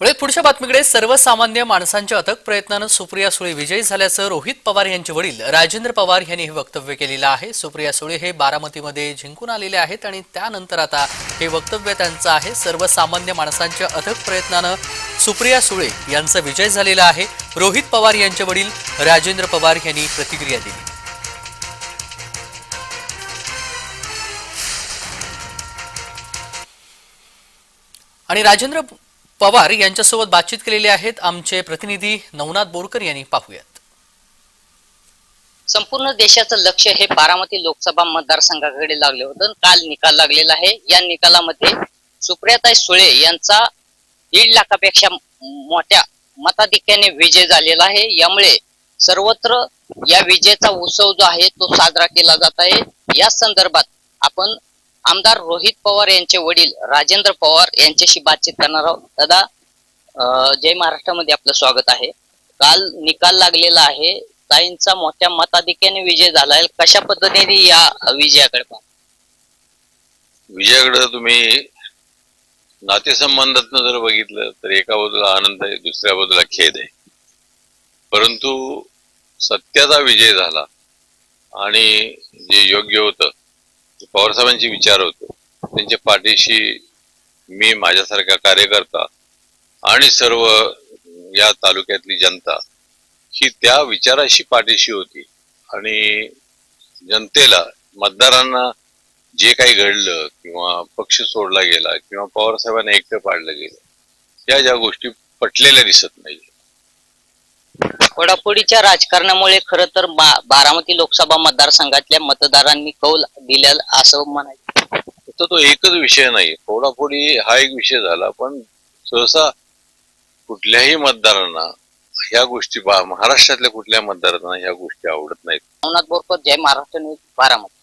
पुढे पुढच्या बातमीकडे सर्वसामान्य माणसांच्या अथक प्रयत्नानं सुप्रिया सुळे विजयी झाल्याचं रोहित पवार यांचे वडील राजेंद्र पवार यांनी हे वक्तव्य केलेलं आहे. सुप्रिया सुळे हे बारामतीमध्ये जिंकून आलेले आहेत आणि त्यानंतर आता हे वक्तव्य त्यांचं आहे. सर्वसामान्य माणसांच्या अथक प्रयत्नानं सुप्रिया सुळे यांचा विजय झालेला आहे. रोहित पवार यांचे वडील राजेंद्र पवार यांनी प्रतिक्रिया दिली. आणि राजेंद्र पवार यांच्यासोबत बातचीत केलेली आहेत आमचे प्रतिनिधी नवनाथ बोरकर यांनी. पाहूयात. संपूर्ण देशाचं लक्ष हे बारामती लोकसभा मतदारसंघाकडे लागले होतं. काल निकाल लागलेला आहे. या निकालामध्ये सुप्रियाताई सुळे यांचा दीड लाखापेक्षा मोठ्या मताधिक्याने विजय झालेला आहे. यामुळे सर्वत्र या विजयाचा उत्सव जो आहे तो साजरा केला जात आहे. या संदर्भात आपण आमदार रोहित पवार यांचे वडील राजेंद्र पवार यांच्याशी बातचीत करणार आहोत. दादा जय महाराष्ट्रामध्ये आपलं स्वागत आहे. काल निकाल लागलेला आहे. ताईंचा मोठ्या मताधिक्याने विजय झालाय कशा पद्धतीने या विजयाकडे पाहता? विजयाकडे तुम्ही नातेसंबंधात जर बघितलं तर एका बाजूला आनंद आहे दुसऱ्या बाजूला खेद आहे. परंतु सत्याचा विजय झाला आणि जे योग्य होतं पवारसाहेबांचे विचार होते. त्यांच्या पाठीशी मी माझ्यासारखा कार्यकर्ता आणि सर्व या तालुक्यातली जनता ही त्या विचाराशी पाठीशी होती. आणि जनतेला मतदारांना जे काही घडलं किंवा पक्ष सोडला गेला किंवा पवारसाहेबांना एकटं पाडलं गेलं या ज्या गोष्टी पटलेल्या दिसत नाही फोडाफोडीच्या राजकारणामुळे खर तर बारामती लोकसभा मतदारसंघातल्या मतदारांनी कौल दिल्या असं म्हणायचं. फक्त तो एकच विषय नाही फोडाफोडी हा एक विषय झाला पण सहसा कुठल्याही मतदारांना ह्या गोष्टी महाराष्ट्रातल्या कुठल्या मतदारांना ह्या गोष्टी आवडत नाहीत. नवनाथ बोरकर जय महाराष्ट्र न्यूज बारामती.